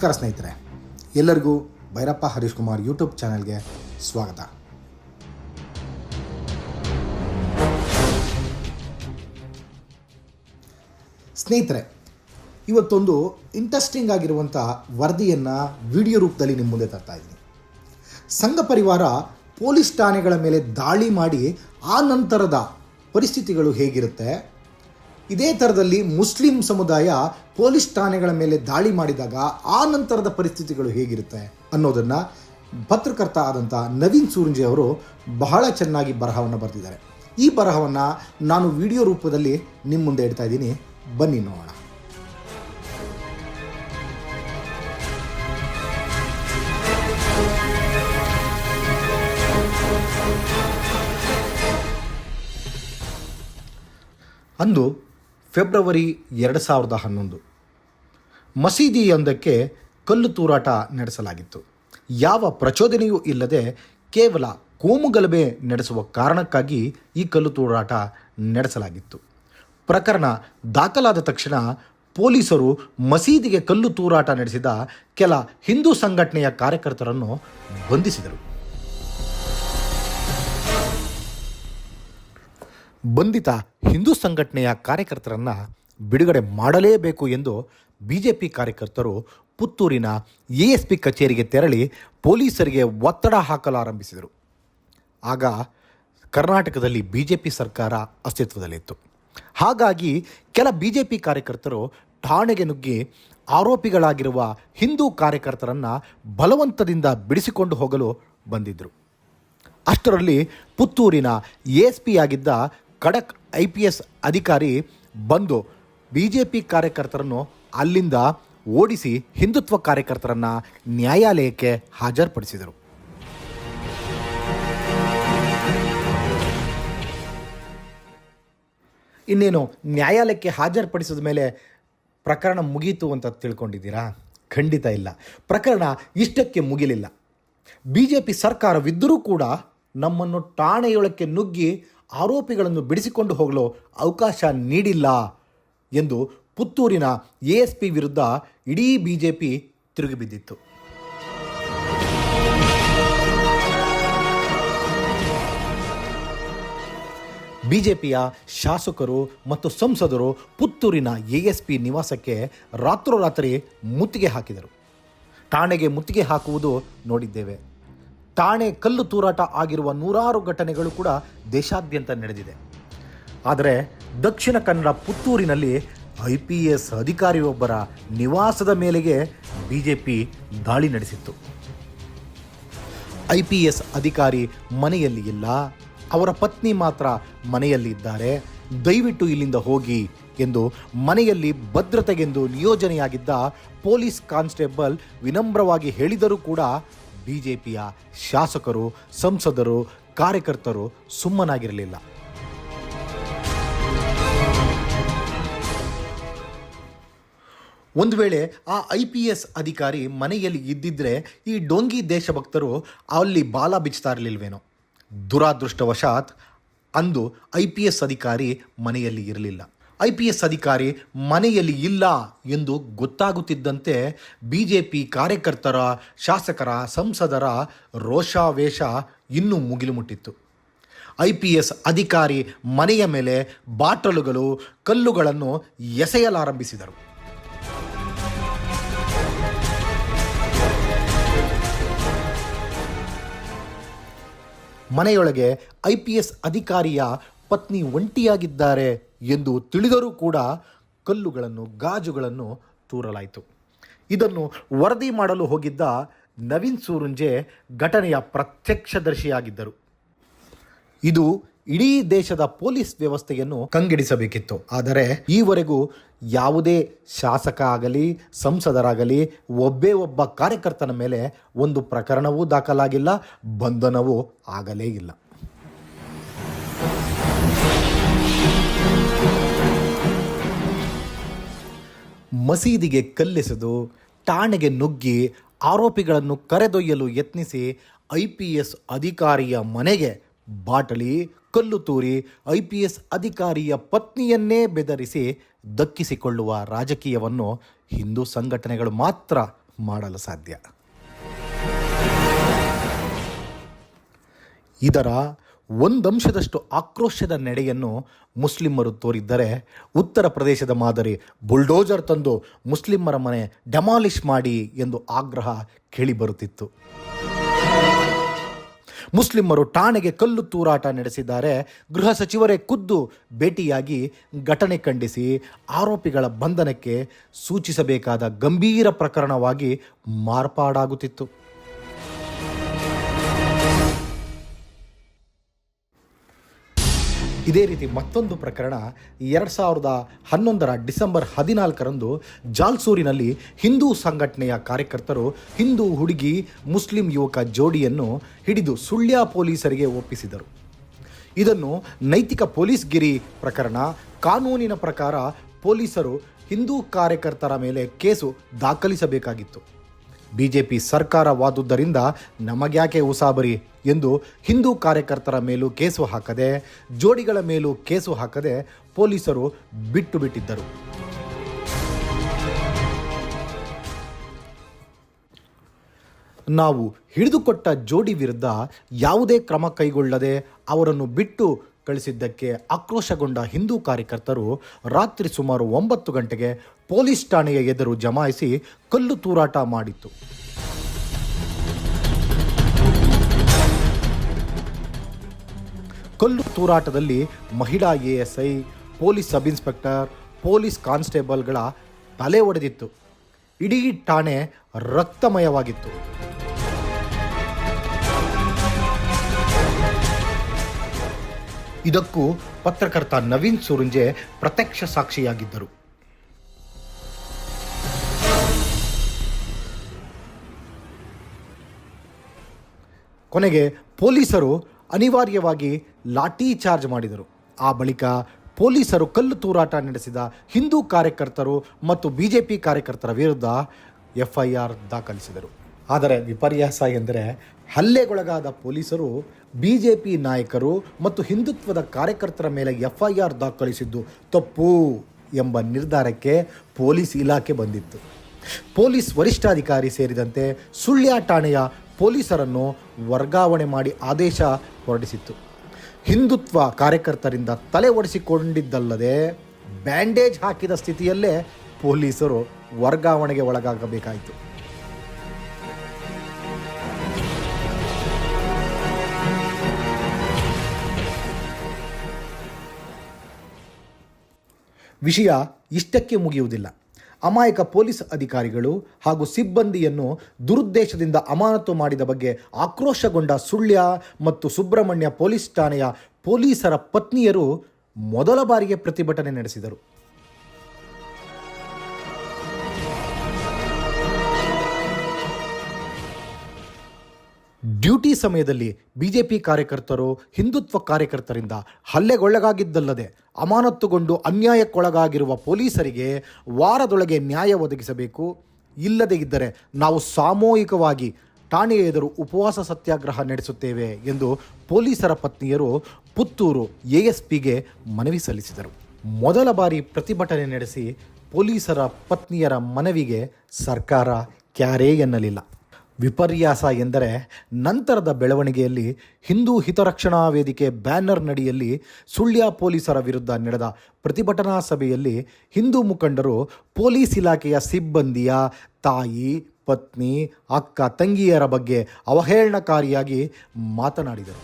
ನಮಸ್ಕಾರ ಸ್ನೇಹಿತರೆ. ಎಲ್ಲರಿಗೂ ಭೈರಪ್ಪ ಹರೀಶ್ ಕುಮಾರ್ ಯೂಟ್ಯೂಬ್ ಚಾನೆಲ್ಗೆ ಸ್ವಾಗತ. ಸ್ನೇಹಿತರೆ, ಇವತ್ತೊಂದು ಇಂಟ್ರೆಸ್ಟಿಂಗ್ ಆಗಿರುವಂಥ ವರದಿಯನ್ನು ವಿಡಿಯೋ ರೂಪದಲ್ಲಿ ನಿಮ್ಮ ಮುಂದೆ ತರ್ತಾ ಇದ್ದೀನಿ. ಸಂಘ ಪರಿವಾರ ಪೊಲೀಸ್ ಠಾಣೆಗಳ ಮೇಲೆ ದಾಳಿ ಮಾಡಿ ಆ ನಂತರದ ಪರಿಸ್ಥಿತಿಗಳು ಹೇಗಿರುತ್ತೆ? ಇದೇ ಥರದಲ್ಲಿ ಮುಸ್ಲಿಂ ಸಮುದಾಯ ಪೊಲೀಸ್ ಠಾಣೆಗಳ ಮೇಲೆ ದಾಳಿ ಮಾಡಿದಾಗ ಆ ನಂತರದ ಪರಿಸ್ಥಿತಿಗಳು ಹೇಗಿರುತ್ತೆ ಅನ್ನೋದನ್ನು ಪತ್ರಕರ್ತ ಆದಂಥ ನವೀನ್ ಸೂರಂಜಿ ಅವರು ಬಹಳ ಚೆನ್ನಾಗಿ ಬರಹವನ್ನು ಬರೆದಿದ್ದಾರೆ. ಈ ಬರಹವನ್ನು ನಾನು ವಿಡಿಯೋ ರೂಪದಲ್ಲಿ ನಿಮ್ಮ ಮುಂದೆ ಇಡ್ತಾ ಇದ್ದೀನಿ. ಬನ್ನಿ ನೋಡೋಣ. ಅಂದು ಫೆಬ್ರವರಿ ಎರಡು ಸಾವಿರದ ಹನ್ನೊಂದು. ಮಸೀದಿಯೊಂದಕ್ಕೆ ಕಲ್ಲು ತೂರಾಟ ನಡೆಸಲಾಗಿತ್ತು. ಯಾವ ಪ್ರಚೋದನೆಯೂ ಇಲ್ಲದೆ ಕೇವಲ ಕೋಮುಗಲಭೆ ನಡೆಸುವ ಕಾರಣಕ್ಕಾಗಿ ಈ ಕಲ್ಲು ತೂರಾಟ ನಡೆಸಲಾಗಿತ್ತು. ಪ್ರಕರಣ ದಾಖಲಾದ ತಕ್ಷಣ ಪೊಲೀಸರು ಮಸೀದಿಗೆ ಕಲ್ಲು ತೂರಾಟ ನಡೆಸಿದ ಕೆಲ ಹಿಂದೂ ಸಂಘಟನೆಯ ಕಾರ್ಯಕರ್ತರನ್ನು ಬಂಧಿಸಿದರು. ಬಂಧಿತ ಹಿಂದೂ ಸಂಘಟನೆಯ ಕಾರ್ಯಕರ್ತರನ್ನು ಬಿಡುಗಡೆ ಮಾಡಲೇಬೇಕು ಎಂದು ಬಿಜೆಪಿ ಕಾರ್ಯಕರ್ತರು ಪುತ್ತೂರಿನ ಎಎಸ್ಪಿ ಕಚೇರಿಗೆ ತೆರಳಿ ಪೊಲೀಸರಿಗೆ ಒತ್ತಡ ಹಾಕಲಾರಂಭಿಸಿದರು. ಆಗ ಕರ್ನಾಟಕದಲ್ಲಿ ಬಿಜೆಪಿ ಸರ್ಕಾರ ಅಸ್ತಿತ್ವದಲ್ಲಿತ್ತು. ಹಾಗಾಗಿ ಕೆಲ ಬಿಜೆಪಿ ಕಾರ್ಯಕರ್ತರು ಠಾಣೆಗೆ ನುಗ್ಗಿ ಆರೋಪಿಗಳಾಗಿರುವ ಹಿಂದೂ ಕಾರ್ಯಕರ್ತರನ್ನು ಬಲವಂತದಿಂದ ಬಿಡಿಸಿಕೊಂಡು ಹೋಗಲು ಬಂದಿದ್ದರು ಅಷ್ಟರಲ್ಲಿ ಪುತ್ತೂರಿನ ಎ ಎಸ್ ಪಿ ಆಗಿದ್ದ ಖಡಕ್ ಐ ಪಿ ಎಸ್ ಅಧಿಕಾರಿ ಬಂದು ಬಿ ಜೆ ಪಿ ಕಾರ್ಯಕರ್ತರನ್ನು ಅಲ್ಲಿಂದ ಓಡಿಸಿ ಹಿಂದುತ್ವ ಕಾರ್ಯಕರ್ತರನ್ನು ನ್ಯಾಯಾಲಯಕ್ಕೆ ಹಾಜರುಪಡಿಸಿದರು. ಇನ್ನೇನು, ನ್ಯಾಯಾಲಯಕ್ಕೆ ಹಾಜರುಪಡಿಸಿದ ಮೇಲೆ ಪ್ರಕರಣ ಮುಗೀತು ಅಂತ ತಿಳ್ಕೊಂಡಿದ್ದೀರಾ? ಖಂಡಿತ ಇಲ್ಲ. ಪ್ರಕರಣ ಇಷ್ಟಕ್ಕೆ ಮುಗಿಲಿಲ್ಲ. ಬಿ ಜೆ ಪಿ ಸರ್ಕಾರವಿದ್ದರೂ ಕೂಡ ನಮ್ಮನ್ನು ಠಾಣೆಯೊಳಕ್ಕೆ ನುಗ್ಗಿ ಆರೋಪಿಗಳನ್ನು ಬಿಡಿಸಿಕೊಂಡು ಹೋಗಲು ಅವಕಾಶ ನೀಡಿಲ್ಲ ಎಂದು ಪುತ್ತೂರಿನ ಎ ಎಸ್ ಪಿ ವಿರುದ್ಧ ಇಡೀ ಬಿ ಜೆ ಪಿ ತಿರುಗಿಬಿದ್ದಿತ್ತು. ಬಿಜೆಪಿಯ ಶಾಸಕರು ಮತ್ತು ಸಂಸದರು ಪುತ್ತೂರಿನ ಎಎಸ್ಪಿ ನಿವಾಸಕ್ಕೆ ರಾತ್ರೋರಾತ್ರಿ ಮುತ್ತಿಗೆ ಹಾಕಿದರು. ಠಾಣೆಗೆ ಮುತ್ತಿಗೆ ಹಾಕುವುದು ನೋಡಿದ್ದೇವೆ. ಠಾಣೆ ಕಲ್ಲು ತೂರಾಟ ಆಗಿರುವ ನೂರಾರು ಘಟನೆಗಳು ಕೂಡ ದೇಶಾದ್ಯಂತ ನಡೆದಿದೆ. ಆದರೆ ದಕ್ಷಿಣ ಕನ್ನಡ ಪುತ್ತೂರಿನಲ್ಲಿ ಐ ಪಿ ಎಸ್ ಅಧಿಕಾರಿಯೊಬ್ಬರ ನಿವಾಸದ ಮೇಲೆಗೆ ಪಿ ದಾಳಿ ನಡೆಸಿತ್ತು. ಐ ಪಿ ಎಸ್ ಅಧಿಕಾರಿ ಮನೆಯಲ್ಲಿ ಇಲ್ಲ, ಅವರ ಪತ್ನಿ ಮಾತ್ರ ಮನೆಯಲ್ಲಿದ್ದಾರೆ ದಯವಿಟ್ಟು ಇಲ್ಲಿಂದ ಹೋಗಿ ಎಂದು ಮನೆಯಲ್ಲಿ ಭದ್ರತೆಗೆಂದು ನಿಯೋಜನೆಯಾಗಿದ್ದ ಪೊಲೀಸ್ ಕಾನ್ಸ್ಟೇಬಲ್ ವಿನಮ್ರವಾಗಿ ಹೇಳಿದರೂ ಕೂಡ ಬಿಜೆಪಿಯ ಶಾಸಕರು, ಸಂಸದರು, ಕಾರ್ಯಕರ್ತರು ಸುಮ್ಮನಾಗಿರಲಿಲ್ಲ. ಒಂದು ವೇಳೆ ಆ ಐ ಪಿ ಎಸ್ ಅಧಿಕಾರಿ ಮನೆಯಲ್ಲಿ ಇದ್ದಿದ್ರೆ ಈ ಡೋಂಗಿ ದೇಶಭಕ್ತರು ಅಲ್ಲಿ ಬಾಲ ಬಿಚ್ತಾ ಇರಲಿಲ್ವೇನೋ? ದುರಾದೃಷ್ಟವಶಾತ್ ಅಂದು ಐ ಪಿ ಎಸ್ ಅಧಿಕಾರಿ ಮನೆಯಲ್ಲಿ ಇರಲಿಲ್ಲ. ಐ ಪಿ ಎಸ್ ಅಧಿಕಾರಿ ಮನೆಯಲ್ಲಿ ಇಲ್ಲ ಎಂದು ಗೊತ್ತಾಗುತ್ತಿದ್ದಂತೆ ಬಿ ಜೆ ಪಿ ಕಾರ್ಯಕರ್ತರ ಶಾಸಕರ ಸಂಸದರ ರೋಷಾವೇಶ ಇನ್ನೂ ಮುಗಿಲು ಮುಟ್ಟಿತ್ತು ಐ ಪಿ ಎಸ್ ಅಧಿಕಾರಿ ಮನೆಯ ಮೇಲೆ ಬಾಟಲುಗಳು, ಕಲ್ಲುಗಳನ್ನು ಎಸೆಯಲಾರಂಭಿಸಿದರು. ಮನೆಯೊಳಗೆ ಐ ಪಿ ಎಸ್ ಅಧಿಕಾರಿಯ ಪತ್ನಿ ಒಂಟಿಯಾಗಿದ್ದಾರೆ. ಎಂದು ತಿಳಿದರೂ ಕೂಡ ಕಲ್ಲುಗಳನ್ನು, ಗಾಜುಗಳನ್ನು ತೂರಲಾಯಿತು. ಇದನ್ನು ವರದಿ ಮಾಡಲು ಹೋಗಿದ್ದ ನವೀನ್ ಸೂರುಂಜೆ ಘಟನೆಯ ಪ್ರತ್ಯಕ್ಷದರ್ಶಿಯಾಗಿದ್ದರು. ಇದು ಇಡೀ ದೇಶದ ಪೊಲೀಸ್ ವ್ಯವಸ್ಥೆಯನ್ನು ಕಂಗೆಡಿಸಬೇಕಿತ್ತು. ಆದರೆ ಈವರೆಗೂ ಯಾವುದೇ ಶಾಸಕ ಆಗಲಿ ಸಂಸದರಾಗಲಿ, ಒಬ್ಬೇ ಒಬ್ಬ ಕಾರ್ಯಕರ್ತನ ಮೇಲೆ ಒಂದು ಪ್ರಕರಣವೂ ದಾಖಲಾಗಿಲ್ಲ, ಬಂಧನವೂ ಆಗಲೇ ಇಲ್ಲ. ಮಸೀದಿಗೆ ಕಲ್ಲೆಸೆದು, ಠಾಣೆಗೆ ನುಗ್ಗಿ ಆರೋಪಿಗಳನ್ನು ಕರೆದೊಯ್ಯಲು ಯತ್ನಿಸಿ ಐ ಪಿ ಎಸ್ ಅಧಿಕಾರಿಯ ಮನೆಗೆ ಬಾಟಲಿ, ಕಲ್ಲು ತೂರಿ ಐ ಪಿ ಎಸ್ ಅಧಿಕಾರಿಯ ಪತ್ನಿಯನ್ನೇ ಬೆದರಿಸಿ ದಕ್ಕಿಸಿಕೊಳ್ಳುವ ರಾಜಕೀಯವನ್ನು ಹಿಂದೂ ಸಂಘಟನೆಗಳು ಮಾತ್ರ ಮಾಡಲು ಸಾಧ್ಯ. ಇದರ ಒಂದಂಶದಷ್ಟು ಆಕ್ರೋಶದ ನಡೆಯನ್ನು ಮುಸ್ಲಿಮರು ತೋರಿದ್ದರೆ ಉತ್ತರ ಪ್ರದೇಶದ ಮಾದರಿ ಬುಲ್ಡೋಜರ್ ತಂದು ಮುಸ್ಲಿಮರ ಮನೆ ಡೆಮಾಲಿಷ್ ಮಾಡಿ ಎಂದು ಆಗ್ರಹ ಕೇಳಿಬರುತ್ತಿತ್ತು. ಮುಸ್ಲಿಮರು ಠಾಣೆಗೆ ಕಲ್ಲು ತೂರಾಟ ನಡೆಸಿದ್ದಾರೆ. ಗೃಹ ಸಚಿವರೇ ಖುದ್ದು ಭೇಟಿಯಾಗಿ ಘಟನೆ ಖಂಡಿಸಿ ಆರೋಪಿಗಳ ಬಂಧನಕ್ಕೆ ಸೂಚಿಸಬೇಕಾದ ಗಂಭೀರ ಪ್ರಕರಣವಾಗಿ ಮಾರ್ಪಾಡಾಗುತ್ತಿತ್ತು. ಇದೇ ರೀತಿ ಮತ್ತೊಂದು ಪ್ರಕರಣ ಎರಡು ಸಾವಿರದ ಹನ್ನೊಂದರ ಡಿಸೆಂಬರ್ ಹದಿನಾಲ್ಕರಂದು ಜಾಲ್ಸೂರಿನಲ್ಲಿ ಹಿಂದೂ ಸಂಘಟನೆಯ ಕಾರ್ಯಕರ್ತರು ಹಿಂದೂ ಹುಡುಗಿ ಮುಸ್ಲಿಂ ಯುವಕ ಜೋಡಿಯನ್ನು ಹಿಡಿದು ಸುಳ್ಯ ಪೊಲೀಸರಿಗೆ ಒಪ್ಪಿಸಿದರು. ಇದನ್ನು ನೈತಿಕ ಪೊಲೀಸ್ ಗಿರಿ ಪ್ರಕರಣ, ಕಾನೂನಿನ ಪ್ರಕಾರ ಪೊಲೀಸರು ಹಿಂದೂ ಕಾರ್ಯಕರ್ತರ ಮೇಲೆ ಕೇಸು ದಾಖಲಿಸಬೇಕಾಗಿತ್ತು. ಬಿಜೆಪಿ ಸರ್ಕಾರವಾದುದರಿಂದ ನಮಗ್ಯಾಕೆ ಉಸಾಬರಿ ಎಂದು ಹಿಂದೂ ಕಾರ್ಯಕರ್ತರ ಮೇಲೂ ಕೇಸು ಹಾಕದೆ, ಜೋಡಿಗಳ ಮೇಲೂ ಕೇಸು ಹಾಕದೆ ಪೊಲೀಸರು ಬಿಟ್ಟು ಬಿಟ್ಟಿದ್ದರು. ನಾವು ಹಿಡಿದುಕೊಟ್ಟ ಜೋಡಿ ವಿರುದ್ಧ ಯಾವುದೇ ಕ್ರಮ ಕೈಗೊಳ್ಳದೆ ಅವರನ್ನು ಬಿಟ್ಟು ಕಳಿಸಿದ್ದಕ್ಕೆ ಆಕ್ರೋಶಗೊಂಡ ಹಿಂದೂ ಕಾರ್ಯಕರ್ತರು ರಾತ್ರಿ ಸುಮಾರು ಒಂಬತ್ತು ಗಂಟೆಗೆ ಪೊಲೀಸ್ ಠಾಣೆಯ ಎದುರು ಜಮಾಯಿಸಿ ಕಲ್ಲು ತೂರಾಟ ಮಾಡಿತ್ತು. ಕಲ್ಲು ತೂರಾಟದಲ್ಲಿ ಮಹಿಳಾ ASI, police sub inspector, police ಕಾನ್ಸ್ಟೇಬಲ್ಗಳ ತಲೆ ಒಡೆದಿತ್ತು. ಇಡೀ ಠಾಣೆ ರಕ್ತಮಯವಾಗಿತ್ತು. ಇದಕ್ಕೂ ಪತ್ರಕರ್ತ ನವೀನ್ ಸುರುಂಜೆ ಪ್ರತ್ಯಕ್ಷ ಸಾಕ್ಷಿಯಾಗಿದ್ದರು. ಕೊನೆಗೆ ಪೊಲೀಸರು ಅನಿವಾರ್ಯವಾಗಿ ಲಾಠಿ ಚಾರ್ಜ್ ಮಾಡಿದರು. ಆ ಬಳಿಕ ಪೊಲೀಸರು ಕಲ್ಲು ತೂರಾಟ ನಡೆಸಿದ ಹಿಂದೂ ಕಾರ್ಯಕರ್ತರು ಮತ್ತು ಬಿಜೆಪಿ ಕಾರ್ಯಕರ್ತರ ವಿರುದ್ಧ ಎಫ್ಐಆರ್ ದಾಖಲಿಸಿದರು. ಆದರೆ ವಿಪರ್ಯಾಸ ಎಂದರೆ ಹಲ್ಲೆಗೊಳಗಾದ ಪೊಲೀಸರು ಬಿ ಜೆ ಪಿ ನಾಯಕರು ಮತ್ತು ಹಿಂದುತ್ವದ ಕಾರ್ಯಕರ್ತರ ಮೇಲೆ ಎಫ್ಐಆರ್ ದಾಖಲಿಸಿದ್ದು ತಪ್ಪು ಎಂಬ ನಿರ್ಧಾರಕ್ಕೆ ಪೊಲೀಸ್ ಇಲಾಖೆ ಬಂದಿತ್ತು. ಪೊಲೀಸ್ ವರಿಷ್ಠಾಧಿಕಾರಿ ಸೇರಿದಂತೆ ಸುಳ್ಯ ಠಾಣೆಯ ಪೊಲೀಸರನ್ನು ವರ್ಗಾವಣೆ ಮಾಡಿ ಆದೇಶ ಹೊರಡಿಸಿತ್ತು. ಹಿಂದುತ್ವ ಕಾರ್ಯಕರ್ತರಿಂದ ತಲೆ ಒಡಿಸಿಕೊಂಡಿದ್ದಲ್ಲದೆ ಬ್ಯಾಂಡೇಜ್ ಹಾಕಿದ ಸ್ಥಿತಿಯಲ್ಲೇ ಪೊಲೀಸರು ವರ್ಗಾವಣೆಗೆ ಒಳಗಾಗಬೇಕಾಯಿತು. ವಿಷಯ ಇಷ್ಟಕ್ಕೆ ಮುಗಿಯುವುದಿಲ್ಲ. ಅಮಾಯಕ ಪೊಲೀಸ್ ಅಧಿಕಾರಿಗಳು ಹಾಗೂ ಸಿಬ್ಬಂದಿಯನ್ನು ದುರುದ್ದೇಶದಿಂದ ಅಮಾನತು ಮಾಡಿದ ಬಗ್ಗೆ ಆಕ್ರೋಶಗೊಂಡ ಸುಳ್ಯ ಮತ್ತು ಸುಬ್ರಹ್ಮಣ್ಯ ಪೊಲೀಸ್ ಠಾಣೆಯ ಪೊಲೀಸರ ಪತ್ನಿಯರು ಮೊದಲ ಬಾರಿಗೆ ಪ್ರತಿಭಟನೆ ನಡೆಸಿದರು. ಡ್ಯೂಟಿ ಸಮಯದಲ್ಲಿ ಬಿಜೆಪಿ ಕಾರ್ಯಕರ್ತರು ಹಿಂದುತ್ವ ಕಾರ್ಯಕರ್ತರಿಂದ ಹಲ್ಲೆಗೊಳಗಾಗಿದ್ದಲ್ಲದೆ ಅಮಾನತ್ತುಗೊಂಡು ಅನ್ಯಾಯಕ್ಕೊಳಗಾಗಿರುವ ಪೊಲೀಸರಿಗೆ ವಾರದೊಳಗೆ ನ್ಯಾಯ ಒದಗಿಸಬೇಕು. ಇಲ್ಲದೇ ಇದ್ದರೆ ನಾವು ಸಾಮೂಹಿಕವಾಗಿ ಠಾಣೆಯ ಎದುರು ಉಪವಾಸ ಸತ್ಯಾಗ್ರಹ ನಡೆಸುತ್ತೇವೆ ಎಂದು ಪೊಲೀಸರ ಪತ್ನಿಯರು ಪುತ್ತೂರು ಎಎಸ್ಪಿಗೆ ಮನವಿ ಸಲ್ಲಿಸಿದರು. ಮೊದಲ ಬಾರಿ ಪ್ರತಿಭಟನೆ ನಡೆಸಿ ಪೊಲೀಸರ ಪತ್ನಿಯರ ಮನವಿಗೆ ಸರ್ಕಾರ ಕ್ಯಾರೇ ಎನ್ನಲಿಲ್ಲ. ವಿಪರ್ಯಾಸ ಎಂದರೆ ನಂತರದ ಬೆಳವಣಿಗೆಯಲ್ಲಿ ಹಿಂದೂ ಹಿತರಕ್ಷಣಾ ವೇದಿಕೆ ಬ್ಯಾನರ್ ನಡಿಯಲ್ಲಿ ಸುಳ್ಯ ಪೊಲೀಸರ ವಿರುದ್ಧ ನಡೆದ ಪ್ರತಿಭಟನಾ ಸಭೆಯಲ್ಲಿ ಹಿಂದೂ ಮುಖಂಡರು ಪೊಲೀಸ್ ಇಲಾಖೆಯ ಸಿಬ್ಬಂದಿಯ ತಾಯಿ, ಪತ್ನಿ, ಅಕ್ಕ, ತಂಗಿಯರ ಬಗ್ಗೆ ಅವಹೇಳನಕಾರಿಯಾಗಿ ಮಾತನಾಡಿದರು.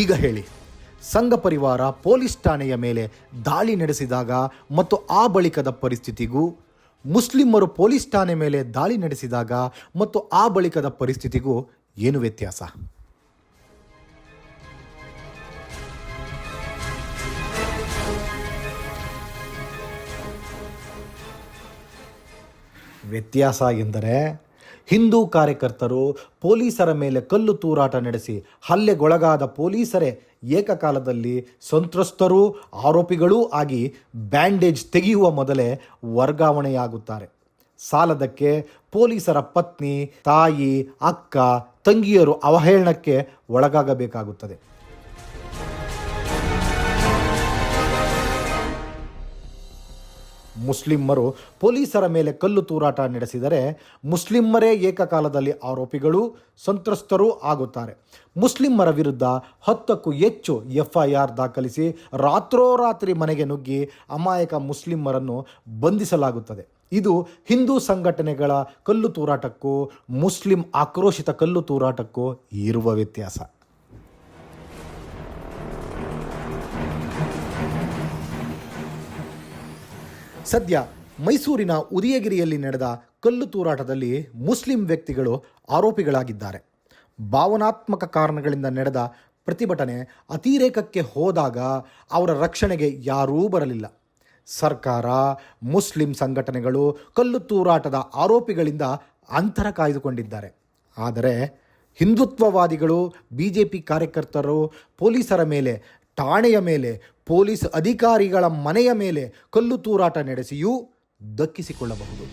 ಈಗ ಹೇಳಿ. ಸಂಘ ಪರಿವಾರ ಪೊಲೀಸ್ ಠಾಣೆಯ ಮೇಲೆ ದಾಳಿ ನಡೆಸಿದಾಗ ಮತ್ತು ಆ ಬಳಿಕದ ಪರಿಸ್ಥಿತಿಗೂ, ಮುಸ್ಲಿಮರು ಪೊಲೀಸ್ ಠಾಣೆ ಮೇಲೆ ದಾಳಿ ನಡೆಸಿದಾಗ ಮತ್ತು ಆ ಬಳಿಕದ ಪರಿಸ್ಥಿತಿಗೂ ಏನು ವ್ಯತ್ಯಾಸ? ವ್ಯತ್ಯಾಸ ಎಂದರೆ ಹಿಂದೂ ಕಾರ್ಯಕರ್ತರು ಪೊಲೀಸರ ಮೇಲೆ ಕಲ್ಲು ತೂರಾಟ ನಡೆಸಿ ಹಲ್ಲೆಗೊಳಗಾದ ಪೊಲೀಸರೇ ಏಕಕಾಲದಲ್ಲಿ ಸಂತ್ರಸ್ತರೂ, ಆರೋಪಿಗಳೂ ಆಗಿ ಬ್ಯಾಂಡೇಜ್ ತೆಗೆಯುವ ಮೊದಲೇ ವರ್ಗಾವಣೆಯಾಗುತ್ತಾರೆ. ಸಾಲದಕ್ಕೆ ಪೊಲೀಸರ ಪತ್ನಿ, ತಾಯಿ, ಅಕ್ಕ, ತಂಗಿಯರು ಅವಹೇಳನಕ್ಕೆ ಒಳಗಾಗಬೇಕಾಗುತ್ತದೆ. ಮುಸ್ಲಿಮ್ಮರು ಪೊಲೀಸರ ಮೇಲೆ ಕಲ್ಲು ತೂರಾಟ ನಡೆಸಿದರೆ ಮುಸ್ಲಿಮ್ಮರೇ ಏಕಕಾಲದಲ್ಲಿ ಆರೋಪಿಗಳು, ಸಂತ್ರಸ್ತರೂ ಆಗುತ್ತಾರೆ. ಮುಸ್ಲಿಮರ ವಿರುದ್ಧ ಹತ್ತಕ್ಕೂ ಹೆಚ್ಚು ಎಫ್ಐಆರ್ ದಾಖಲಿಸಿ ರಾತ್ರೋರಾತ್ರಿ ಮನೆಗೆ ನುಗ್ಗಿ ಅಮಾಯಕ ಮುಸ್ಲಿಮರನ್ನು ಬಂಧಿಸಲಾಗುತ್ತದೆ. ಇದು ಹಿಂದೂ ಸಂಘಟನೆಗಳ ಕಲ್ಲು ತೂರಾಟಕ್ಕೂ, ಮುಸ್ಲಿಂ ಆಕ್ರೋಶಿತ ಕಲ್ಲು ತೂರಾಟಕ್ಕೂ ಇರುವ ವ್ಯತ್ಯಾಸ. ಸದ್ಯ ಮೈಸೂರಿನ ಉದಯಗಿರಿಯಲ್ಲಿ ನಡೆದ ಕಲ್ಲು ತೂರಾಟದಲ್ಲಿ ಮುಸ್ಲಿಂ ವ್ಯಕ್ತಿಗಳು ಆರೋಪಿಗಳಾಗಿದ್ದಾರೆ. ಭಾವನಾತ್ಮಕ ಕಾರಣಗಳಿಂದ ನಡೆದ ಪ್ರತಿಭಟನೆ ಅತಿರೇಕಕ್ಕೆ ಹೋದಾಗ ಅವರ ರಕ್ಷಣೆಗೆ ಯಾರೂ ಬರಲಿಲ್ಲ. ಸರ್ಕಾರ, ಮುಸ್ಲಿಂ ಸಂಘಟನೆಗಳು ಕಲ್ಲು ತೂರಾಟದ ಆರೋಪಿಗಳಿಂದ ಅಂತರ ಕಾಯ್ದುಕೊಂಡಿದ್ದಾರೆ. ಆದರೆ ಹಿಂದುತ್ವವಾದಿಗಳು ಬಿ ಜೆ ಪಿ ಕಾರ್ಯಕರ್ತರು, ಪೊಲೀಸರ ಮೇಲೆ ಠಾಣೆಯ ಮೇಲೆ ಪೊಲೀಸ್ ಅಧಿಕಾರಿಗಳ ಮನೆಯ ಮೇಲೆ ಕಲ್ಲು ತೂರಾಟ ನಡೆಸಿಯೂ ದಕ್ಕಿಸಿಕೊಳ್ಳಬಹುದು.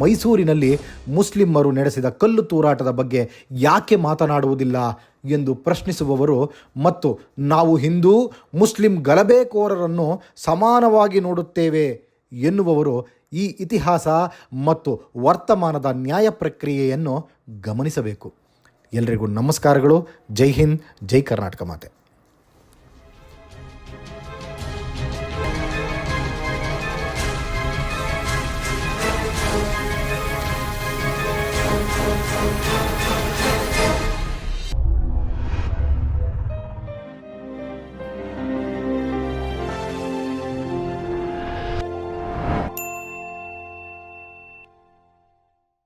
ಮೈಸೂರಿನಲ್ಲಿ ಮುಸ್ಲಿಮರು ನಡೆಸಿದ ಕಲ್ಲು ತೂರಾಟದ ಬಗ್ಗೆ ಯಾಕೆ ಮಾತನಾಡುವುದಿಲ್ಲ ಎಂದು ಪ್ರಶ್ನಿಸುವವರು ಮತ್ತು ನಾವು ಹಿಂದೂ, ಮುಸ್ಲಿಂ ಗಲಭೆಕೋರರನ್ನು ಸಮಾನವಾಗಿ ನೋಡುತ್ತೇವೆ ಎನ್ನುವವರು ಈ ಇತಿಹಾಸ ಮತ್ತು ವರ್ತಮಾನದ ನ್ಯಾಯ ಪ್ರಕ್ರಿಯೆಯನ್ನು ಗಮನಿಸಬೇಕು. ಎಲ್ರಿಗೂ ನಮಸ್ಕಾರಗಳು. ಜೈ ಹಿಂದ್ ಜೈ ಕರ್ನಾಟಕ ಮಾತೆ.